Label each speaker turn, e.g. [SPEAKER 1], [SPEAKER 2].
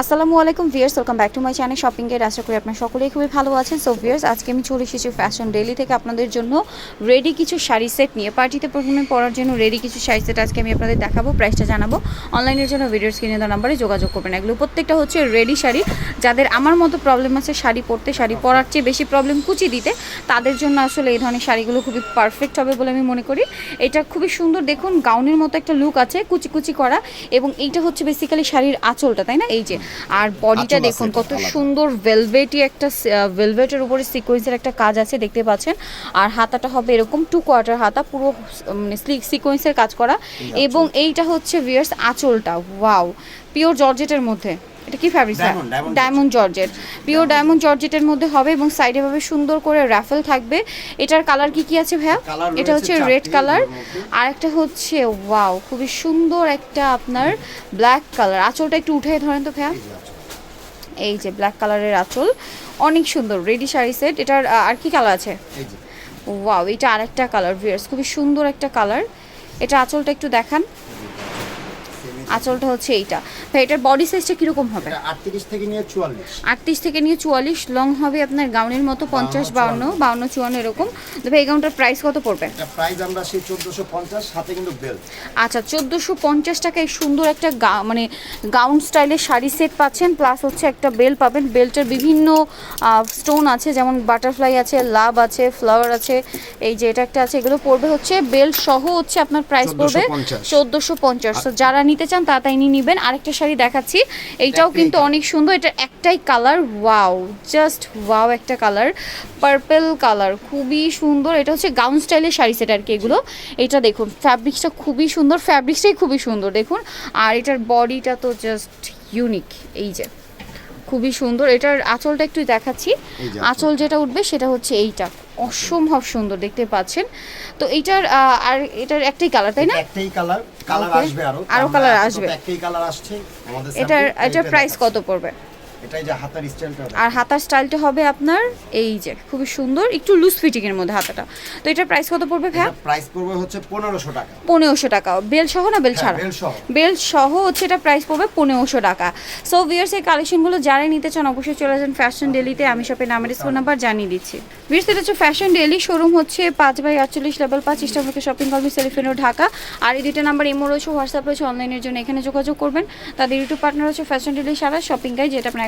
[SPEAKER 1] আসসালামু আলাইকুম viewers welcome back to my channel shopping gate আশা করি আপনার সকলেই খুবই ভালো আছেন। সো ভিয়ার্স আজকে আমি চলে এসেছি ফ্যাশন ডেলি থেকে আপনাদের জন্য রেডি কিছু শাড়ি সেট নিয়ে। পার্টিতে প্রোগ্রামে পরার জন্য রেডি কিছু শাড়ি সেট আজকে আমি আপনাদের দেখাবো প্রাইসটা জানাব। অনলাইনের জন্য ভিডিওর স্ক্রিনে দেওয়া নাম্বারে যোগাযোগ করবেন। এগুলো প্রত্যেকটা হচ্ছে রেডি শাড়ি। যাদের আমার মতো প্রবলেম আছে শাড়ি পরতে, শাড়ি পরার চেয়ে বেশি প্রবলেম কুচি দিতে, তাদের জন্য আসলে এই ধরনের শাড়িগুলো খুবই পারফেক্ট হবে বলে আমি মনে করি। এটা খুবই সুন্দর, দেখুন গাউনের মতো একটা লুক আছে, কুচি কুচি করা। এবং এইটা হচ্ছে বেসিক্যালি শাড়ির আঁচলটা, তাই না? এই যে আর বডিটা দেখুন কত। সুন্দর ভেলভেটি একটা ভেলভেটের উপরে সিকোয়েন্সের একটা কাজ আছে দেখতে পাচ্ছেন। আর হাতাটা হবে এরকম টু কোয়ার্টার হাতা পুরো মানে সিকোয়েন্সের কাজ করা। এবং এইটা হচ্ছে ভিয়ার্স আঁচলটা ওয়াও পিওর জর্জেটের মধ্যে। এটা কি fabric diamond georgette pure diamond জর্জেটের মধ্যে হবে এবং সাইডে ভাবে সুন্দর করে রাফেল থাকবে। এটার কালার কি কি আছে ভাইয়া? এটা হচ্ছে রেড কালার আর একটা হচ্ছে ওয়াও খুবই সুন্দর একটা আপনার ব্ল্যাক কালার আঁচলটা একটু উঠে ধরেন তো ভাইয়া। এই যে ব্ল্যাক কালারের আঁচল। অনেক সুন্দর রেডি শাড়ি সেট এটার আর কি কালার আছে? ওয়াও এটা আরেকটা কালার ভিয়ার্স খুবই সুন্দর একটা কালার এটা আঁচলটা একটু দেখান। আঁচলটা হচ্ছে এইটা। ভাই এটার বডি সাইজটা কীরকম হবে?
[SPEAKER 2] 38 থেকে নিয়ে 44
[SPEAKER 1] আটত্রিশ থেকে নিয়ে চুয়াল্লিশ লং হবে আপনার গাউনের মতো পঞ্চাশ বাউন্ন বাউন্ন চুয়ান্ন এরকম। তো ভাই এই গাউনটার প্রাইস কত পড়বে?
[SPEAKER 2] এটা প্রাইস আমরা সেই 1450 সাথে কিন্তু বেল্ট
[SPEAKER 1] আচ্ছা চোদ্দোশো পঞ্চাশ টাকায় সুন্দর একটা গা- মানে গাউন স্টাইলের শাড়ি সেট পাচ্ছেন প্লাস হচ্ছে একটা বেল পাবেন। বেল্টের বিভিন্ন স্টোন আছে যেমন বাটারফ্লাই আছে লাভ আছে ফ্লাওয়ার আছে এই যে এটা একটা আছে এগুলো পড়বে হচ্ছে বেল্ট সহ হচ্ছে আপনার প্রাইস পড়বে
[SPEAKER 2] 1450
[SPEAKER 1] চোদ্দোশো পঞ্চাশ। তো যারা নিতে চান তাড়াতাড়ি নিয়ে নেবেন। আরেকটা শাড়ি দেখাচ্ছি। এইটাও কিন্তু অনেক সুন্দর। এটা একটাই কালার ওয়াও জাস্ট ওয়াও একটা কালার পার্পেল কালার খুবই সুন্দর। এটা হচ্ছে গাউন স্টাইলের শাড়ি সেট আর কি এগুলো। এটা দেখুন ফ্যাব্রিক্সটা খুবই সুন্দর ফ্যাব্রিক্সটাই খুবই সুন্দর দেখুন। আর এটার বডিটা তো জাস্ট ইউনিক এই যে। খুবই সুন্দর। এটার আঁচলটা একটু দেখাচ্ছি। আঁচল যেটা উঠবে সেটা হচ্ছে এইটা। অসম্ভব সুন্দর দেখতে পাচ্ছেন। তো এটার আর এটার একটাই কালার তাই না?
[SPEAKER 2] একটাই কালার কালার আসবে আরও।
[SPEAKER 1] আরও
[SPEAKER 2] কালার
[SPEAKER 1] আসবে।
[SPEAKER 2] একটাই কালার আসছে। আমাদের
[SPEAKER 1] এটার এটার প্রাইস কত পড়বে?
[SPEAKER 2] এটাই যে হাতার স্টাইলটা
[SPEAKER 1] আর হাতার স্টাইলটা হবে আপনার এই যে খুবই সুন্দর একটু লুজ ফিটিং এর মধ্যে হাতাটা। তো এটার প্রাইস কত পড়বে ভাইয়া?
[SPEAKER 2] প্রাইস পড়বে হচ্ছে 1500 টাকা।
[SPEAKER 1] পনেরোশো টাকা। বেল সহ না বেল
[SPEAKER 2] হ্যাঁ,
[SPEAKER 1] ছাড়া?
[SPEAKER 2] বেল সহ।
[SPEAKER 1] বেল সহ হচ্ছে এটা প্রাইস পড়বে পনেরোশো টাকা। সো ভিয়ার্স এই কালেকশনগুলো যারা নিতে চান অবশ্যই চলে যান ফ্যাশন ডেলিতে আমি শপের নামের ফোন নাম্বার জানিয়ে দিচ্ছি। ভিয়ার্স এটা হচ্ছে ফ্যাশন ডেলি শোরুম হচ্ছে পাঁচ বাই আটচল্লিশ লেভেল পাঁচ ইস্টাফাকে শপিং কমপ্লেক্স সেলিফেনো ঢাকা। আর এই দুটো নাম্বার ইমো রয়েছে হোয়াটসঅ্যাপ রয়েছে অনলাইনের জন্য এখানে যোগাযোগ করবেন। তাদের ইউটিউব পার্টনার হচ্ছে ফ্যাশন ডেলি সারা শপিং গাই যেটা আপনারা